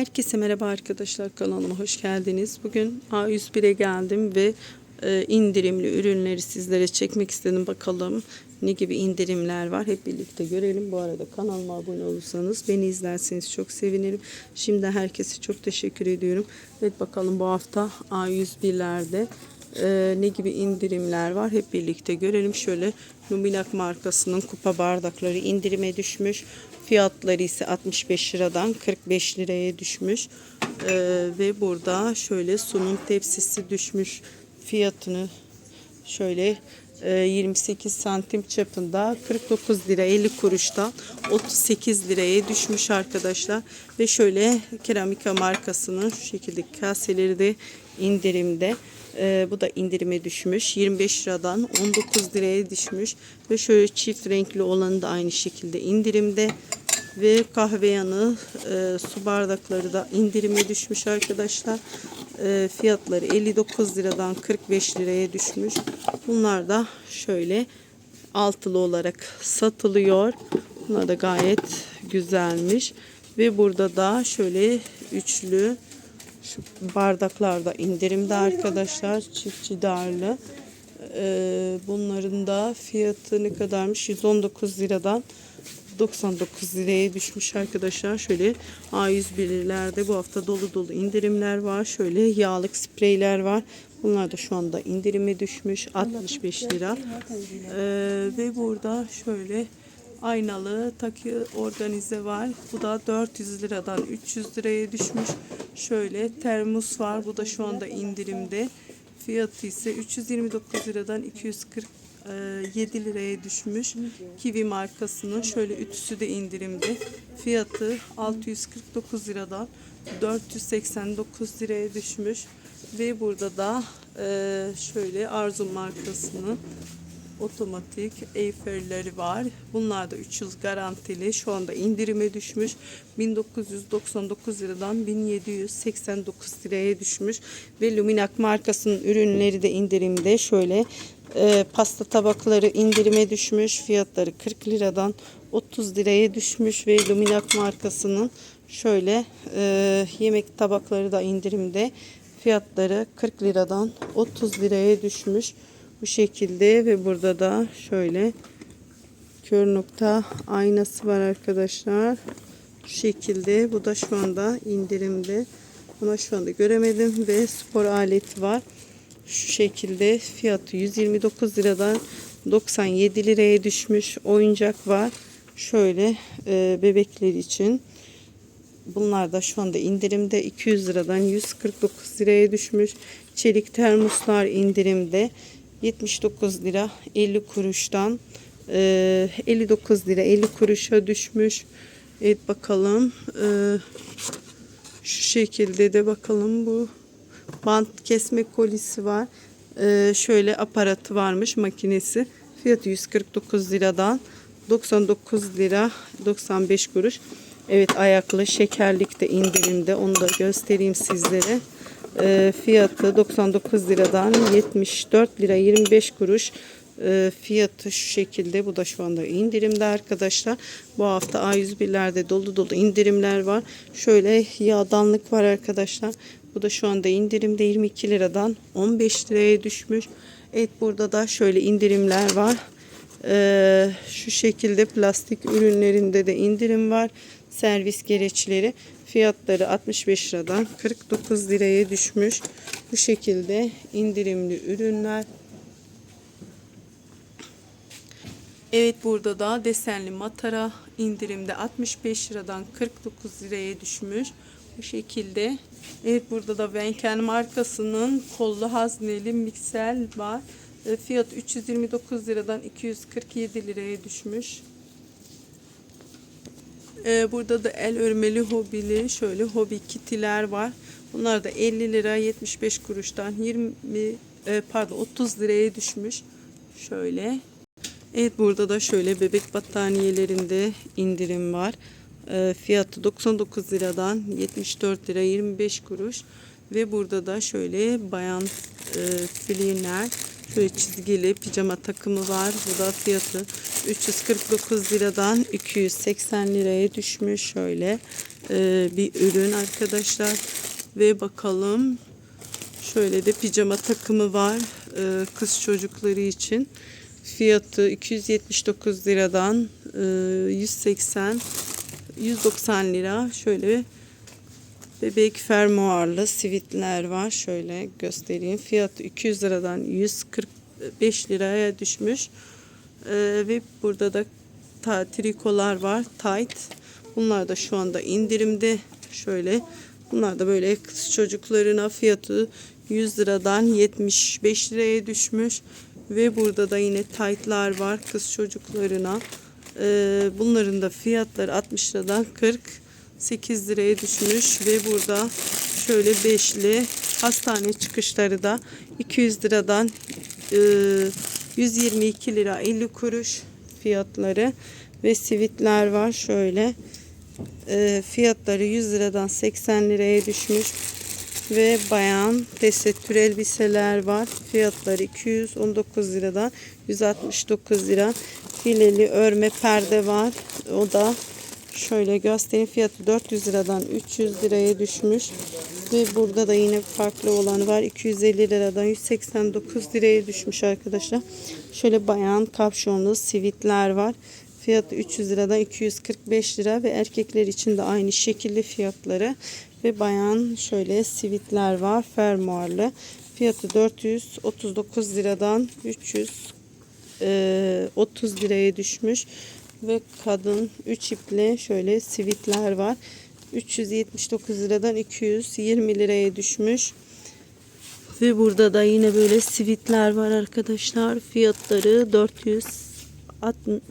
Herkese merhaba arkadaşlar kanalıma hoş geldiniz. Bugün A101'e geldim ve e, indirimli ürünleri sizlere çekmek istedim. Bakalım ne gibi indirimler var hep birlikte görelim. Bu arada kanalıma abone olursanız beni izlerseniz çok sevinirim. Şimdi herkese çok teşekkür ediyorum. Evet bakalım bu hafta A101'lerde e, ne gibi indirimler var hep birlikte görelim. Şöyle Luminak markasının kupa bardakları indirime düşmüş. Fiyatları ise 65 liradan 45 liraya düşmüş. E, ve burada şöyle sunum tepsisi düşmüş. Fiyatını şöyle e, 28 santim çapında 49 lira 50 kuruştan 38 liraya düşmüş arkadaşlar. Ve şöyle keramika markasının şu şekilde kaseleri de indirimde. Ee, bu da indirime düşmüş. 25 liradan 19 liraya düşmüş. Ve şöyle çift renkli olanı da aynı şekilde indirimde. Ve kahve yanı e, su bardakları da indirime düşmüş arkadaşlar. E, fiyatları 59 liradan 45 liraya düşmüş. Bunlar da şöyle altılı olarak satılıyor. Bunlar da gayet güzelmiş. Ve burada da şöyle üçlü şu bardaklarda indirimde arkadaşlar. Çiftçi darlı. Ee, bunların da fiyatı ne kadarmış? 119 liradan 99 liraya düşmüş arkadaşlar. Şöyle A101'lerde bu hafta dolu dolu indirimler var. Şöyle yağlık spreyler var. Bunlar da şu anda indirime düşmüş. 65 lira. Ee, ve burada şöyle aynalı takı organize var. Bu da 400 liradan 300 liraya düşmüş. Şöyle termos var. Bu da şu anda indirimde. Fiyatı ise 329 liradan 247 liraya düşmüş. Kiwi markasının şöyle ütüsü de indirimde. Fiyatı 649 liradan 489 liraya düşmüş. Ve burada da e, şöyle Arzu markasının otomatik Eyfel'leri var. Bunlar da 3 yıl garantili. Şu anda indirime düşmüş. 1999 liradan 1789 liraya düşmüş. Ve Luminak markasının ürünleri de indirimde. Şöyle e, pasta tabakları indirime düşmüş. Fiyatları 40 liradan 30 liraya düşmüş. Ve Luminak markasının şöyle e, yemek tabakları da indirimde. Fiyatları 40 liradan 30 liraya düşmüş. Bu şekilde ve burada da şöyle kör nokta aynası var arkadaşlar. Bu şekilde bu da şu anda indirimde. Ama şu anda göremedim ve spor aleti var. Şu şekilde fiyatı 129 liradan 97 liraya düşmüş. Oyuncak var. Şöyle e, bebekler için. Bunlar da şu anda indirimde 200 liradan 149 liraya düşmüş. Çelik termoslar indirimde 79 lira 50 kuruştan e, 59 lira 50 kuruşa düşmüş. Evet bakalım. E, şu şekilde de bakalım bu bant kesme kolisi var. E, şöyle aparatı varmış makinesi. Fiyatı 149 liradan 99 lira 95 kuruş. Evet ayaklı şekerlik de indirimde. Onu da göstereyim sizlere. E, fiyatı 99 liradan 74 lira 25 kuruş. E, fiyatı şu şekilde. Bu da şu anda indirimde arkadaşlar. Bu hafta A101'lerde dolu dolu indirimler var. Şöyle yağdanlık var arkadaşlar. Bu da şu anda indirimde 22 liradan 15 liraya düşmüş. Evet burada da şöyle indirimler var. Ee, şu şekilde plastik ürünlerinde de indirim var. Servis gereçleri fiyatları 65 liradan 49 liraya düşmüş. Bu şekilde indirimli ürünler. Evet burada da desenli matara indirimde 65 liradan 49 liraya düşmüş. Bu şekilde. Evet burada da Venken markasının kollu hazneli miksel var. E, Fiyat 329 liradan 247 liraya düşmüş. E, Burada da el örmeli hobili şöyle hobi kitiler var. Bunlar da 50 lira 75 kuruştan 20 e, pardon 30 liraya düşmüş. Şöyle. Evet burada da şöyle bebek battaniyelerinde indirim var. E, Fiyatı 99 liradan 74 lira 25 kuruş. Ve burada da şöyle bayan e, filiner Şöyle çizgili pijama takımı var. Bu da fiyatı 349 liradan 280 liraya düşmüş. Şöyle e, bir ürün arkadaşlar. Ve bakalım şöyle de pijama takımı var. e, kız çocukları için. Fiyatı 279 liradan e, 180 190 lira. Şöyle Bebek fermuarlı sivitler var. Şöyle göstereyim. Fiyatı 200 liradan 145 liraya düşmüş. Ee, ve burada da ta, trikolar var. Tight. Bunlar da şu anda indirimde. Şöyle. Bunlar da böyle kız çocuklarına fiyatı 100 liradan 75 liraya düşmüş. Ve burada da yine tight'lar var kız çocuklarına. Ee, bunların da fiyatları 60 liradan 40 8 liraya düşmüş ve burada şöyle beşli hastane çıkışları da 200 liradan e, 122 lira 50 kuruş fiyatları ve sivitler var şöyle. E, fiyatları 100 liradan 80 liraya düşmüş ve bayan tesettür elbiseler var. Fiyatları 219 liradan 169 lira fileli örme perde var o da Şöyle göstereyim fiyatı 400 liradan 300 liraya düşmüş. Ve burada da yine farklı olanı var. 250 liradan 189 liraya düşmüş arkadaşlar. Şöyle bayan kapşonlu sivitler var. Fiyatı 300 liradan 245 lira ve erkekler için de aynı şekilde fiyatları. Ve bayan şöyle sivitler var. Fermuarlı. Fiyatı 439 liradan 300 e, 30 liraya düşmüş ve kadın 3 iple şöyle sivitler var. 379 liradan 220 liraya düşmüş. Ve burada da yine böyle sivitler var arkadaşlar. Fiyatları 400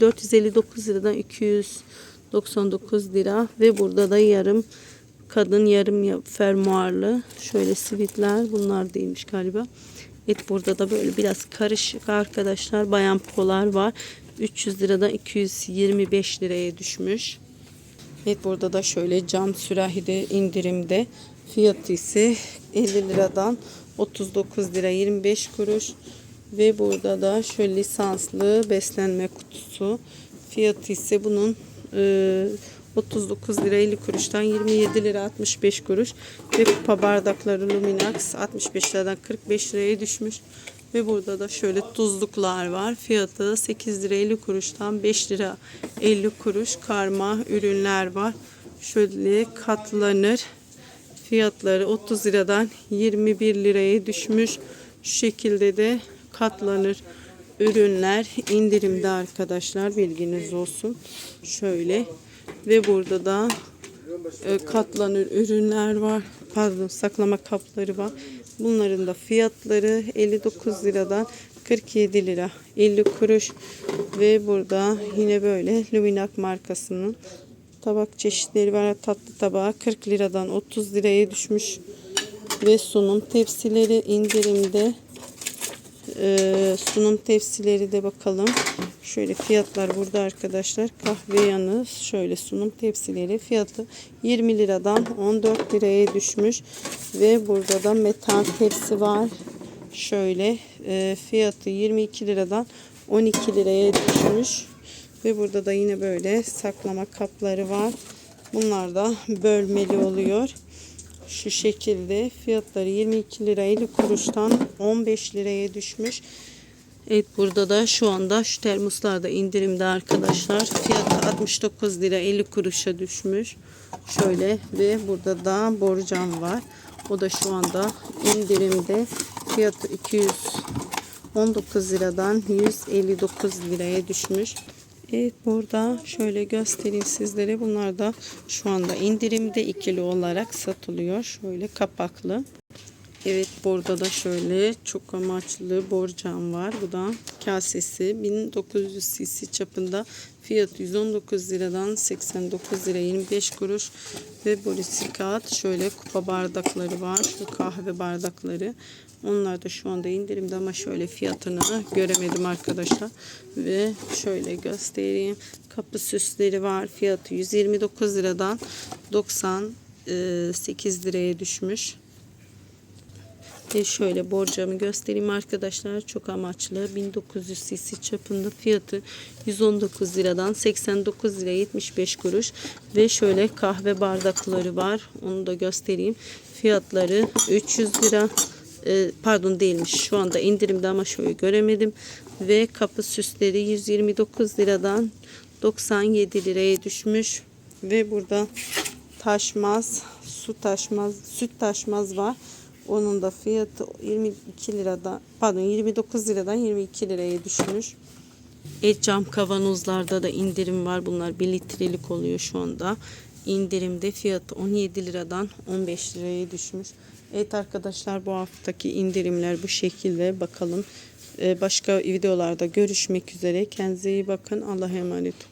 459 liradan 299 lira ve burada da yarım kadın yarım fermuarlı şöyle sivitler bunlar değilmiş galiba. Evet burada da böyle biraz karışık arkadaşlar bayan polar var. 300 liradan 225 liraya düşmüş. Evet burada da şöyle cam sürahide indirimde. Fiyatı ise 50 liradan 39 lira 25 kuruş. Ve burada da şöyle lisanslı beslenme kutusu. Fiyatı ise bunun e, 39 lira 50 kuruştan 27 lira 65 kuruş. Ve kupa bardakları Luminax 65 liradan 45 liraya düşmüş. Ve burada da şöyle tuzluklar var. Fiyatı 8 lira 50 kuruştan 5 lira 50 kuruş karma ürünler var. Şöyle katlanır. Fiyatları 30 liradan 21 liraya düşmüş. Şu şekilde de katlanır ürünler indirimde arkadaşlar bilginiz olsun. Şöyle ve burada da e, katlanır ürünler var. Pardon saklama kapları var. Bunların da fiyatları 59 liradan 47 lira 50 kuruş ve burada yine böyle Luminac markasının tabak çeşitleri var. Tatlı tabağı 40 liradan 30 liraya düşmüş ve sunum tepsileri indirimde ee, sunum tepsileri de bakalım. Şöyle fiyatlar burada arkadaşlar. Kahve yanı şöyle sunum tepsileri fiyatı 20 liradan 14 liraya düşmüş. Ve burada da metal tepsi var. Şöyle e, fiyatı 22 liradan 12 liraya düşmüş. Ve burada da yine böyle saklama kapları var. Bunlar da bölmeli oluyor. Şu şekilde fiyatları 22 lira 50 kuruştan 15 liraya düşmüş. Evet burada da şu anda şu termoslar indirimde arkadaşlar. Fiyatı 69 lira 50 kuruşa düşmüş. Şöyle ve burada da borcam var. O da şu anda indirimde. Fiyatı 219 liradan 159 liraya düşmüş. Evet burada şöyle göstereyim sizlere. Bunlar da şu anda indirimde ikili olarak satılıyor. Şöyle kapaklı. Evet burada da şöyle çok amaçlı borcam var. Bu da kasesi 1900 cc çapında fiyatı 119 liradan 89 lira 25 kuruş ve borisikat şöyle kupa bardakları var. Şu kahve bardakları. Onlar da şu anda indirimde ama şöyle fiyatını göremedim arkadaşlar. Ve şöyle göstereyim. Kapı süsleri var. Fiyatı 129 liradan 98 liraya düşmüş. Ve şöyle borcamı göstereyim arkadaşlar. Çok amaçlı 1900 cc çapında fiyatı 119 liradan 89 lira 75 kuruş. Ve şöyle kahve bardakları var. Onu da göstereyim. Fiyatları 300 lira. Ee, pardon değilmiş. Şu anda indirimde ama şöyle göremedim. Ve kapı süsleri 129 liradan 97 liraya düşmüş. Ve burada taşmaz, su taşmaz, süt taşmaz var. Onun da fiyatı 22 liradan, pardon 29 liradan 22 liraya düşmüş. E cam kavanozlarda da indirim var. Bunlar 1 litrelik oluyor şu anda. İndirimde fiyatı 17 liradan 15 liraya düşmüş. Evet arkadaşlar bu haftaki indirimler bu şekilde. Bakalım Ee, başka videolarda görüşmek üzere. Kendinize iyi bakın. Allah'a emanet olun.